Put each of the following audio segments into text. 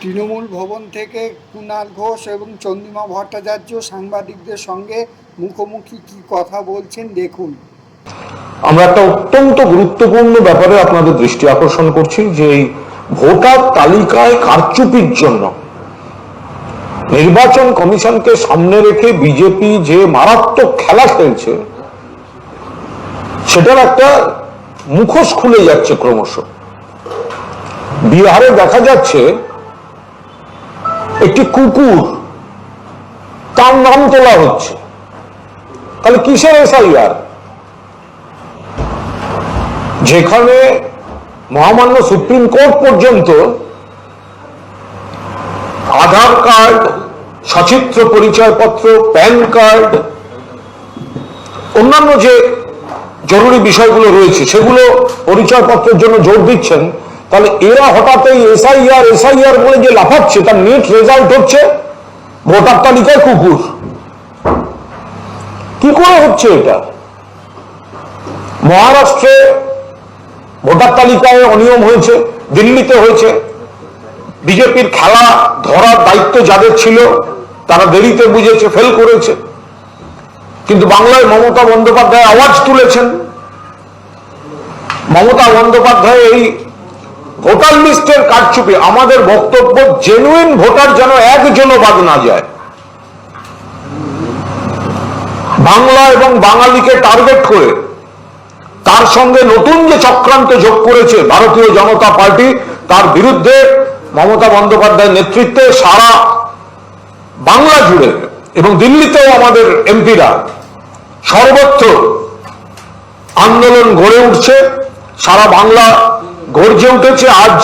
তৃণমূল ভবন থেকে কুণাল ঘোষ এবং চন্দ্রিমা ভট্টাচার্য সাংবাদিকদের সঙ্গে মুখোমুখি কি কথা বলছেন দেখুন। আমরা একটা অত্যন্ত গুরুত্বপূর্ণ ব্যাপারে আপনাদের দৃষ্টি আকর্ষণ করছি যে এই ভোটার তালিকায় কারচুপির জন্য নির্বাচন কমিশনকে সামনে রেখে বিজেপি যে মারাত্মক খেলা খেলছে, সেটার একটা মুখোশ খুলে যাচ্ছে ক্রমশ। বিহারে দেখা যাচ্ছে একটি কুকুর, তার নাম তোলা হচ্ছে। তাহলে কিসের এসআইআর যেখানে মহামান্য সুপ্রিম কোর্ট পর্যন্ত আধার কার্ড, সচিত্র পরিচয়পত্র, প্যান কার্ড, অন্যান্য যে জরুরি বিষয়গুলো রয়েছে, সেগুলো পরিচয়পত্রের জন্য জোর দিচ্ছেন তাহলে এরা হঠাৎ এই এসআইআর এসআইআর বলে যে লাফাচ্ছে, তার নেট রেজাল্ট হচ্ছে ভোটার তালিকায় কুকুর। কি করে হচ্ছে এটা? মহারাষ্ট্রে ভোটার তালিকায় অনিয়ম হয়েছে, দিল্লিতে হয়েছে। বিজেপির খেলা ধরার দায়িত্ব যাদের ছিল, তারা দেরিতে বুঝেছে ফেল করেছে। কিন্তু বাংলায় মমতা বন্দ্যোপাধ্যায় আওয়াজ তুলেছেন। মমতা বন্দ্যোপাধ্যায় এই ভোটার লিস্টের কারচুপি, আমাদের বক্তব্য জেনুইন ভোটার যেন একজনও বাদ না যায়। বাংলা এবং বাঙালিকে টার্গেট করে, তার সঙ্গে নতুন যে চক্রান্ত যোগ করেছে ভারতীয় জনতা পার্টি, তার বিরুদ্ধে মমতা বন্দ্যোপাধ্যায়ের নেতৃত্বে সারা বাংলা জুড়ে এবং দিল্লিতেও আমাদের এমপিরা সর্বত্র আন্দোলন গড়ে উঠছে, সারা বাংলা গর্জে উঠেছে আজ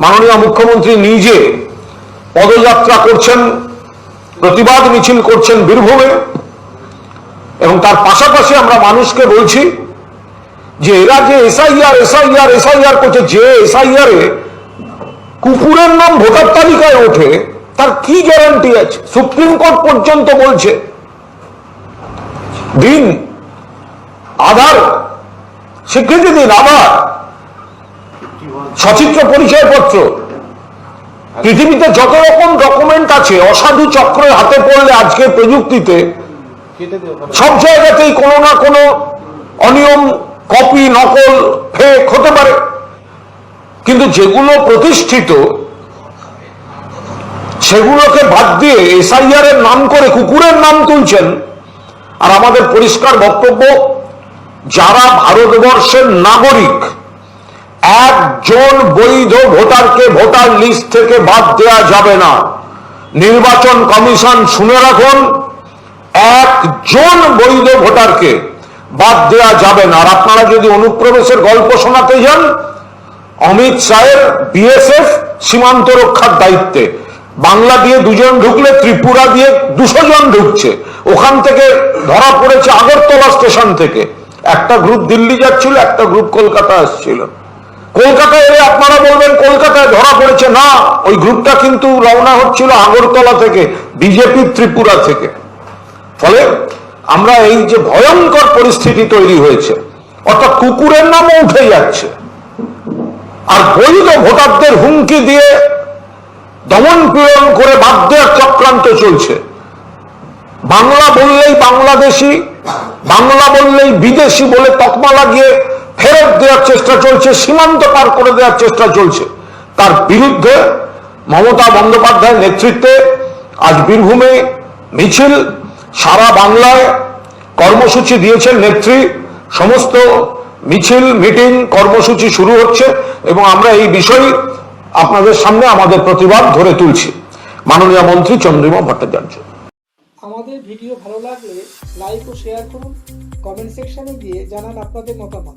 মাননীয় মুখ্যমন্ত্রী নিজে। পদযাত্রা করছেন, প্রতিবাদ মিছিল করছেন বীরভূমে। এবং তার পাশাপাশি আমরা মানুষকে বলছি যে এরা যে এসআইআর এসআইআর এসআইআর করছে, যে এসআইআর এ কুকুরের নাম ভোটার তালিকায় ওঠে, তার কি গ্যারান্টি আছে? সুপ্রিম কোর্ট পর্যন্ত বলছে। দিন, আধার, স্বীকৃতি দিন, আধার। সচিত্র পরিচয়পত্র। পৃথিবীতে যত রকম ডকুমেন্ট আছে, অসাধু চক্রের হাতে পড়লে আজকের প্রযুক্তিতে সব জায়গাতেই কোনো না কোনো অনিয়ম, কপি, নকল ফেক হতে পারে। কিন্তু যেগুলো প্রতিষ্ঠিত, সেগুলোকে বাদ দিয়ে এসআইআর এর নাম করে কুকুরের নাম তুলছেন। আর আমাদের পরিষ্কার বক্তব্য, যারা ভারতবর্ষের নাগরিক একজন বৈধ ভোটারকে ভোটার লিস্ট থেকে বাদ দেওয়া যাবে না। নির্বাচন কমিশন শুনে রাখুন, একজন বৈধ ভোটারকে বাদ দেওয়া যাবে না। আর আপনারা যদি অনুপ্রবেশের গল্প শোনাতে যান, অমিত শাহের বিএসএফ সীমান্ত রক্ষার দায়িত্বে। বাংলা দিয়ে দুজন ঢুকলে, ত্রিপুরা দিয়ে দুশো জন ঢুকছে। ওখান থেকে ধরা পড়েছে আগরতলা স্টেশন থেকে। একটা গ্রুপ দিল্লি যাচ্ছিল, একটা গ্রুপ কলকাতা আসছিল। কলকাতায় এলে আপনারা বলবেন, কলকাতায় ধরা পড়েছে। না, ওই গ্রুপটা কিন্তু রওনা হচ্ছিল আগরতলা থেকে, বিজেপি ত্রিপুরা থেকে। ফলে আমরা এই যে ভয়ঙ্কর পরিস্থিতি তৈরি হয়েছে, অর্থাৎ কুকুরের নামও উঠে যাচ্ছে। আর বৈধ ভোটারদের হুমকি দিয়ে দমন পীড়ন করে বাদ দেওয়ার চক্রান্ত চলছে। বাংলা বললেই বাংলাদেশি, বাংলা বললেই বিদেশি বলে তকমা লাগিয়ে ফেরত দেওয়ার চেষ্টা চলছে, সীমান্ত পার করে দেওয়ার চেষ্টা চলছে। তার বিরুদ্ধে মমতা বন্দ্যোপাধ্যায়ের নেতৃত্বে আজ বীরভূমে মিছিল, সারা বাংলায় কর্মসূচি দিয়েছেন নেত্রী। সমস্ত মিছিল, মিটিং, কর্মসূচি শুরু হচ্ছে এবং আমরা এই বিষয়ে আপনাদের সামনে আমাদের প্রতিবাদ ধরে তুলছি। মাননীয় মন্ত্রী চন্দ্রিমা ভট্টাচার্য। আমাদের ভিডিও ভালো লাগলে লাইক ও শেয়ার করুন। কমেন্ট সেকশনে গিয়ে জানান আপনাদের মতামত।